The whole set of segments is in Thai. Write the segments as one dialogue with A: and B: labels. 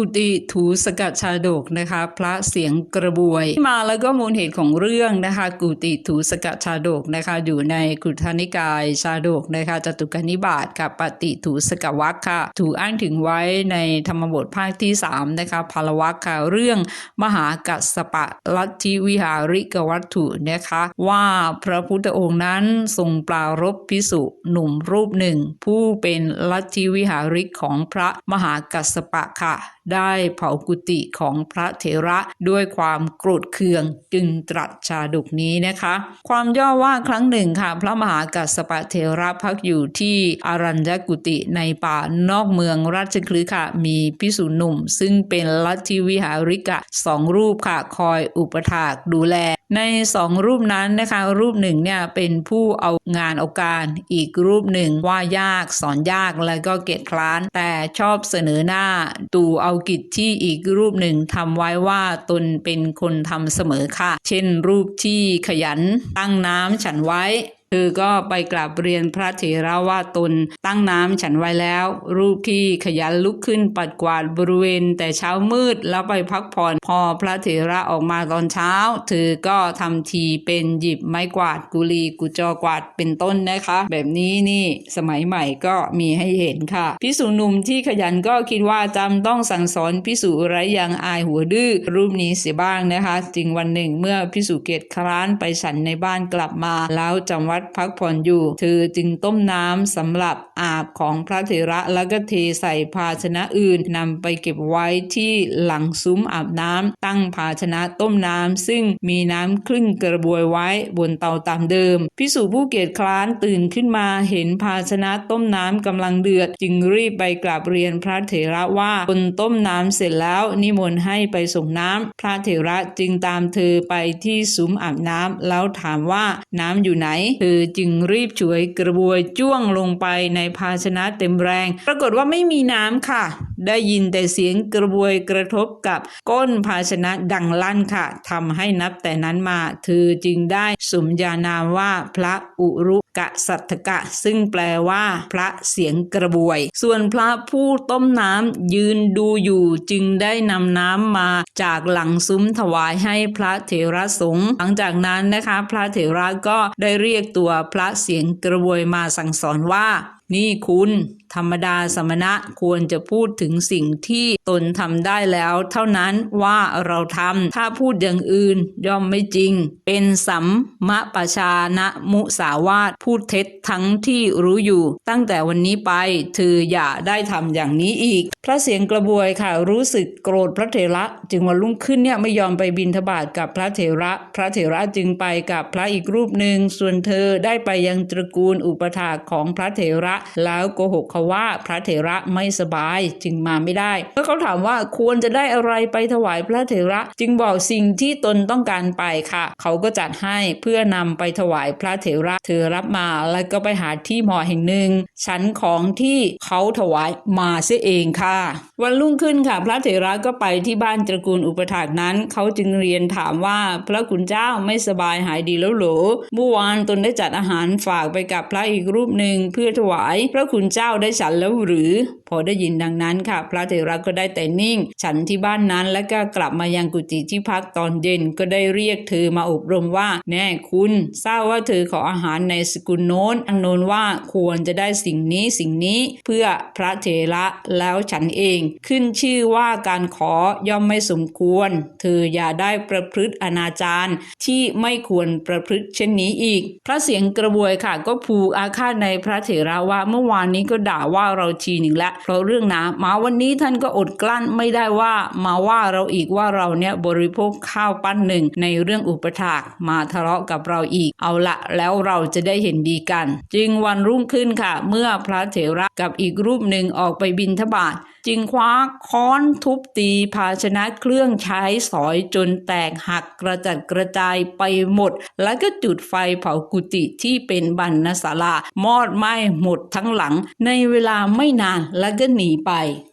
A: กุฏิถูสกัดชาดกนะคะ พระเสียงกระบวยที่มาแล้วก็มูลเหตุของเรื่องนะคะ กุฏิถูสกัดชาดกนะคะ อยู่ในกุฏานิกายชาดกนะคะจตุกนิบาตกับปฏิถูสกวัคค่ะ ถูกอ้างถึงไว้ในธรรมบทภาคที่3นะคะพลวัคค่ะเรื่องมหากัสปะลัทธิวิหาริกวัตถุนะคะ ว่าพระพุทธองค์นั้นทรงปรารบพิสุหนุ่มรูปหนึ่ง ผู้เป็นลัทธิวิหาริกของพระมหากัสปะค่ะได้เผากุฏิของพระเถระด้วยความโกรธเคืองจึงตรัสชาดกนี้นะคะ ความย่อว่าครั้งหนึ่งค่ะ พระมหากัสปะเถระพักอยู่ที่อารัญญกุติในป่านอกเมืองราชคลึค่ะ มีพิสุหนุ่ม ซึ่งเป็นลัทธิวิหาริกะสองรูปค่ะ คอยอุปถากดูแล ในสองรูปนั้นนะคะ รูปหนึ่งเนี่ยเป็นผู้เอางานเอาการ อีกรูปหนึ่งว่ายากสอนยากแล้วก็เกียจคร้าน แต่ชอบเสนอหน้าตูเอากิจที่อีกรูปหนึ่งทำไว้ว่าตนเป็นคนทำเสมอค่ะ เช่นรูปที่ขยันตั้งน้ำฉันไว้ เธอก็ไปกราบเรียนพระเถระว่าตนตั้งน้ำฉันไว้แล้ว รูปที่ขยันลุกขึ้นปัดกวาดบริเวณ แต่เช้ามืดแล้วไปพักผ่อนพอพระเถระออกมาตอนเช้า เธอก็ทำทีเป็นหยิบไม้กวาดกุลีกุจอกวาดเป็นต้นนะคะ แบบนี้นี่สมัยใหม่ก็มีให้เห็นค่ะพิสูหนุ่มที่ขยันก็คิดว่าจำต้องสั่งสอนพิสูไรยังอายหัวดื้อรูปนี้เสียบ้างนะคะจึงวันหนึ่งเมื่อพิสูเกตคร้านไปฉันในบ้านกลับมาแล้วจำวัดพักผ่อนอยู่ เธอจึงต้มน้ำสำหรับอาบของพระเถระแล้วก็เทใส่ภาชนะอื่นนำไปเก็บไว้ที่หลังซุ้มอาบน้ำตั้งภาชนะต้มน้ำซึ่งมีน้ำครึ่งกระบวยไว้บนเตาตามเดิมพิสูผู้เกียจคร้านตื่นขึ้นมาเห็นภาชนะต้มน้ำกำลังเดือด จึงรีบไปกราบเรียนพระเถระว่าตนต้มน้ำเสร็จแล้วนิมนต์ให้ไปส่งน้ำพระเถระจึงตามเธอไปที่ซุ้มอาบน้ำแล้วถามว่าน้ำอยู่ไหนเธอจึงรีบฉวยกระบวยจ้วงลงไปในภาชนะเต็มแรง ปรากฏว่าไม่มีน้ำค่ะ ได้ยินแต่เสียงกระบวยกระทบกับก้นภาชนะดังลั่นค่ะทำให้นับแต่นั้นมาเธอจึงได้สมญานามว่าพระอุรุกะสัทกะ ซึ่งแปลว่า พระเสียงกระบวย ส่วนพระผู้ต้มน้ำยืนดูอยู่จึงได้นำน้ำมาจากหลังซุ้มถวายให้พระเถระสงฆ์หลังจากนั้นนะคะ พระเถระก็ได้เรียกตัวพระเสียงกระบวยมาสั่งสอนว่า นี่คุณธรรมดาสมณะควรจะพูดถึงสิ่งที่ตนทำได้แล้ว เท่านั้นว่าเราทำถ้าพูดอย่างอื่นย่อมไม่จริง เป็นสัมมะปชานะมุสาวาทพูดเท็จทั้งที่รู้อยู่ ตั้งแต่วันนี้ไปเธออย่าได้ทำอย่างนี้อีก พระเสียงกระบวยค่ะรู้สึกโกรธพระเถระจึงวันรุ่งขึ้นเนี่ยไม่ยอมไปบินทบาทกับพระเถระ พระเถระจึงไปกับพระอีกรูปหนึ่งส่วนเธอได้ไปยังตระกูลอุปถาของพระเถระแล้วโกหกเขาว่าพระเถระไม่สบายจึงมาไม่ได้เมื่อเขาถามว่าควรจะได้อะไรไปถวายพระเถระจึงบอกสิ่งที่ตนต้องการไปค่ะ เขาก็จัดให้เพื่อนำไปถวายพระเถระเธอรับมาแล้วก็ไปหาที่หมอแห่งหนึ่งชั้นของที่เขาถวายมาเสียเองค่ะ วันรุ่งขึ้นค่ะ พระเถระก็ไปที่บ้านตระกูลอุปถากนั้น เขาจึงเรียนถามว่าพระคุณเจ้าไม่สบายหายดีแล้วหรือเมื่อวานตนได้จัดอาหารฝากไปกับพระอีกรูปหนึ่งเพื่อถวายพระคุณเจ้าได้ฉันแล้วหรือ พอได้ยินดังนั้นค่ะ พระเถระก็ได้แต่นิ่ง ฉันที่บ้านนั้นแล้วก็กลับมายังกุฏิที่พักตอนเย็นก็ได้เรียกเธอมาอบรมว่า แน่คุณทราบว่าเธอขออาหารในสกุลโน้นอันโน้นว่าควรจะได้สิ่งนี้สิ่งนี้เพื่อพระเถระแล้วฉันเอง ขึ้นชื่อว่าการขอย่อมไม่สมควร เธออย่าได้ประพฤติอนาจารที่ไม่ควรประพฤติเช่นนี้อีก พระเสียงกระบวยค่ะก็ผูกอาฆาตในพระเถระว่าว่าเมื่อวานนี้ก็ด่าว่าเราทีหนึ่งแล้วเพราะเรื่องน้ำมาวันนี้ท่านก็อดกลั้นไม่ได้ว่ามาว่าเราอีกว่าเราเนี่ยบริโภคข้าวปั้นหนึ่งในเรื่องอุปถากมาทะเลาะกับเราอีก เอาละแล้วเราจะได้เห็นดีกัน จึงวันรุ่งขึ้นค่ะ เมื่อพระเถระกับอีกรูปหนึ่งออกไปบินทบาท จึงคว้าค้อนทุบตีภาชนะเครื่องใช้สอยจนแตกหักกระจัดกระจายไปหมด แล้วก็จุดไฟเผากุฏิที่เป็นบรรณศาลามอดไหม้หมดทั้งหลังในเวลาไม่นานแล้วก็หนีไป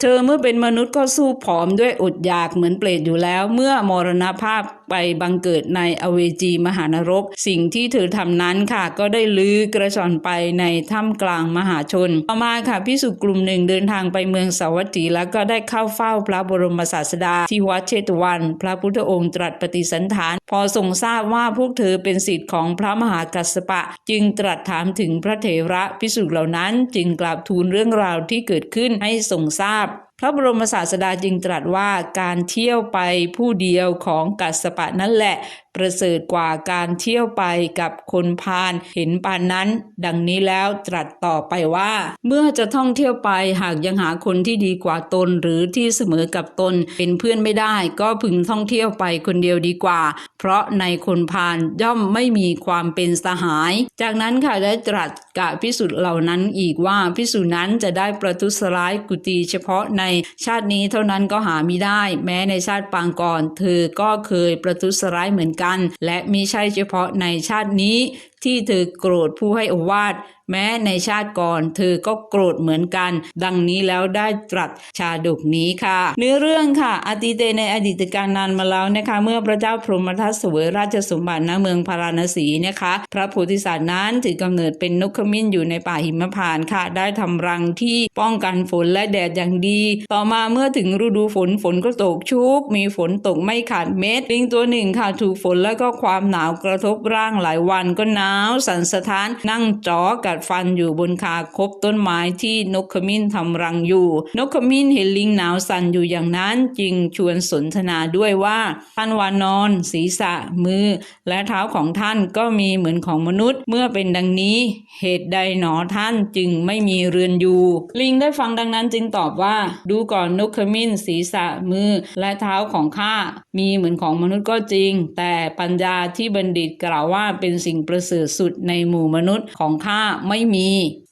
A: เธอเมื่อเป็นมนุษย์ก็สู้ผอมด้วยอดอยากเหมือนเปรตอยู่แล้ว เมื่อมรณภาพไปบังเกิดในอเวจีมหานรก สิ่งที่เธอทำนั้นค่ะ ก็ได้ลือกระชอนไปในถ้ำกลางมหาชน ต่อมาค่ะพิสุกลุ่มหนึ่งเดินทางไปเมืองสาวัตถีแล้วก็ได้เข้าเฝ้าพระบรมศาสดา ที่วัดเชตวัน พระพุทธองค์ตรัสปฏิสันฐาน พอทรงทราบว่าพวกเธอเป็นสิทธิ์ของพระมหากัสสปะ จึงตรัสถามถึงพระเถระพิสุเหล่านั้น จึงกราบทูลเรื่องราวที่เกิดขึ้นให้ทรงทราบ up พระบรมศาสดาจึงตรัสว่าการเที่ยวไปผู้เดียวของกัสปะนั่นแหละ ประเสริฐกว่าการเที่ยวไปกับคนพาลเห็นปานนั้น ดังนี้แล้วตรัสต่อไปว่า เมื่อจะท่องเที่ยวไปหากยังหาคนที่ดีกว่าตนหรือที่เสมอกับตนเป็นเพื่อนไม่ได้ ก็พึงท่องเที่ยวไปคนเดียวดีกว่า เพราะในคนพาลย่อมไม่มีความเป็นสหาย จากนั้นค่ะได้ตรัสกับพิสุทธ์เหล่านั้นอีกว่าพิสุนั้นจะได้ประทุษร้ายกุฏิเฉพาะในชาตินี้เท่านั้นก็หามิได้ แม้ในชาติปางก่อน เธอก็เคยประทุษร้ายเหมือนกัน และมิใช่เฉพาะในชาตินี้ที่เธอโกรธผู้ให้อวาทแม้ในชาติก่อน เธอก็โกรธเหมือนกัน ดังนี้แล้วได้ตรัสชาดกนี้ค่ะ เนื้อเรื่องค่ะอติเตในอดีตการนานมาแล้วนะคะ เมื่อพระเจ้าพรหมทัตเสวยราชสมบัติณเมืองพาราณสีนะคะ พระโพธิสัตว์นั้นถือกำเนิดเป็นนกขมิ้นอยู่ในป่าหิมพานต์ค่ะ ได้ทำรังที่ป้องกันฝนและแดดอย่างดี ต่อมาเมื่อถึงฤดูฝนฝนก็ตกชุก มีฝนตกไม่ขาดเม็ดลิงตัวหนึ่งค่ะถูกฝนแล้วก็ความหนาวกระทบร่างหลายวันก็นหนาวสั่นสะท้าน นั่งจ๋อกัดฟันอยู่บนคาคบต้นไม้ที่นกขมิ้นทำรังอยู่ นกขมิ้นเห็นลิงหนาวสั่นอยู่อย่างนั้นจึงชวนสนทนาด้วยว่าท่านวานอนศีรษะมือ และเท้าของท่านก็มีเหมือนของมนุษย์ เมื่อเป็นดังนี้เหตุใดหนอท่านจึงไม่มีเรือนอยู่ ลิงได้ฟังดังนั้นจึงตอบว่า ดูก่อนนกขมิ้นศีรษะมือ และเท้าของข้ามีเหมือนของมนุษย์ก็จริง แต่ปัญญาที่บัณฑิตกล่าวว่าเป็นสิ่งประเสริฐสุดในหมู่มนุษย์ของข้าไม่มี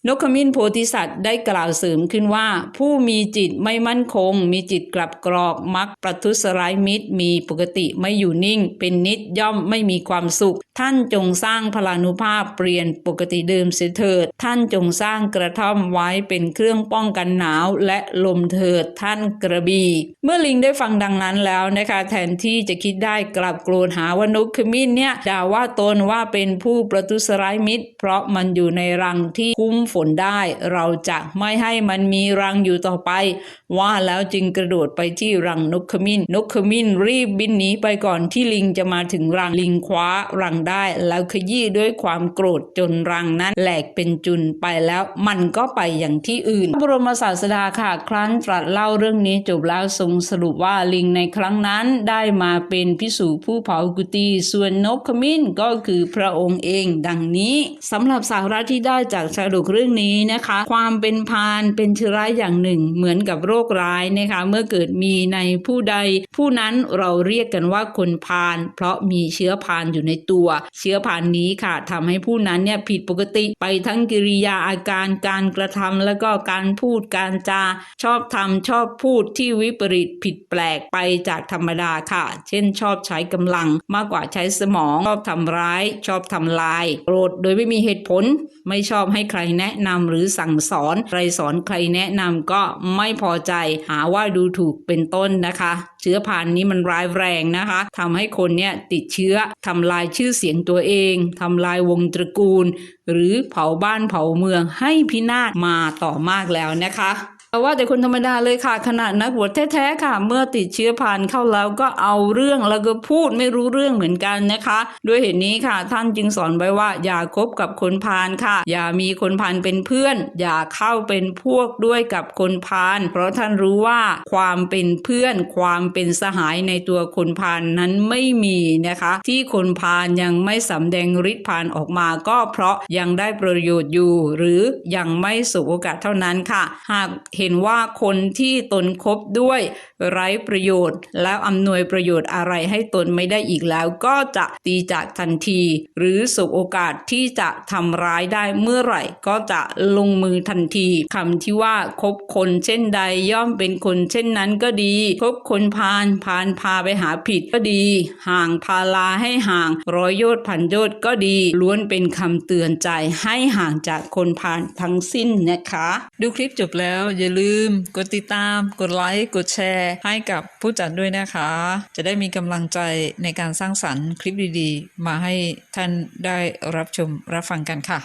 A: นกขมิ้นโพธิสัตว์ได้กล่าวเสริมขึ้นว่า ผู้มีจิตไม่มั่นคง มีจิตกลับกรอกมักประทุษร้ายมิตร มีปกติไม่อยู่นิ่ง เป็นนิดย่อมไม่มีความสุข ท่านจงสร้างพลานุภาพเปลี่ยนปกติเดิมเสียเถิด ท่านจงสร้างกระท่อมไว้เป็นเครื่องป้องกันหนาวและลมเถิดท่านกระบี่เมื่อลิงได้ฟังดังนั้นแล้วนะคะแทนที่จะคิดได้กลับโกรธหาว่านกขมิ้นเนี่ยด่าว่าตนว่าเป็นผู้ประทุษร้ายมิตร เพราะมันอยู่ในรังที่คุ้มฝนได้ เราจะไม่ให้มันมีรังอยู่ต่อไป ว่าแล้วจึงกระโดดไปที่รังนกขมิ้น นกขมิ้นรีบบินหนีไปก่อนที่ลิงจะมาถึงรังลิงคว้ารังได้ แล้วขยี้ด้วยความโกรธจนรังนั้นแหลกเป็นจุนไปแล้วมันก็ไปอย่างที่อื่นพระบรมศาสดาค่ะ ครั้นตรัสเล่าเรื่องนี้จบแล้วทรงสรุปว่าลิงในครั้งนั้นได้มาเป็นพิสูจผู้เผากุฏิส่วนนกขมิ้นก็คือพระองค์เอง ดังนี้สำหรับสาระที่ได้จากชาดกเรื่องื่องนี้นะคะ ความเป็นพานเป็นเชื้อร้ายอย่างหนึ่ง เหมือนกับโรคร้ายนะคะ เมื่อเกิดมีในผู้ใด ผู้นั้นเราเรียกกันว่าคนพาลเพราะมีเชื้อพานอยู่ในตัว เชื้อพานนี้ค่ะทำให้ผู้นั้นเนี่ยผิดปกติไปทั้งกิริยาอาการการกระทำแล้วก็การพูดการจาชอบทำชอบพูดที่วิปริตผิดแปลกไปจากธรรมดาค่ะ เช่นชอบใช้กำลังมากกว่าใช้สมอง ชอบทำร้าย ชอบทำลาย โกรธโดยไม่มีเหตุผล ไม่ชอบให้ใครแนะนำหรือสั่งสอนใครสอนใครแนะนำก็ไม่พอใจหาว่าดูถูกเป็นต้นนะคะ เชื้อพันธุ์นี้มันร้ายแรงนะคะทำให้คนเนี่ยติดเชื้อทำลายชื่อเสียงตัวเองทำลายวงตระกูล หรือเผาบ้านเผาเมืองให้พินาศมาต่อมากแล้วนะคะ ว่าแต่คนธรรมดาเลยค่ะขนาดนักบวชแท้ๆค่ะ เมื่อติดเชื้อผ่านเข้าแล้วก็เอาเรื่องแล้วก็พูดไม่รู้เรื่องเหมือนกันนะคะ ด้วยเหตุนี้ค่ะ ท่านจึงสอนไว้ว่า อย่าคบกับคนพาลค่ะ อย่ามีคนพาลเป็นเพื่อน อย่าเข้าเป็นพวกด้วยกับคนพาลเพราะท่านรู้ว่าความเป็นเพื่อน ความเป็นสหายในตัวคนพาลนั้นไม่มีนะคะ ที่คนพาลยังไม่สำแดงฤทธิ์พาลออกมาก็เพราะยังได้ประโยชน์อยู่ หรือยังไม่สบโอกาสเท่านั้นค่ะ หากเหห็นว่าคนที่ตนคบด้วยไร้ประโยชน์ แล้วอำนวยประโยชน์อะไรให้ตนไม่ได้อีกแล้วก็จะตีจากทันที หรือสบโอกาสที่จะทำร้ายได้เมื่อไหร่ ก็จะลงมือทันทีคำที่ว่าคบคนเช่นใดย่อมเป็นคนเช่นนั้นก็ดี คบคนพาลพาลพาไปหาผิดก็ดี ห่างพาลาให้ห่างร้อยโยชน์พันโยชน์ก็ดีล้วนเป็นคำเตือนใจให้ห่างจากคนพาลทั้งสิ้นนะคะ ดูคลิปจบแล้วอย่าลืม กดติดตาม กดไลค์ กดแชร์ ให้กับผู้จัดด้วยนะคะ จะได้มีกำลังใจในการสร้างสรรค์คลิปดีๆ มาให้ท่านได้รับชมรับฟังกันค่ะ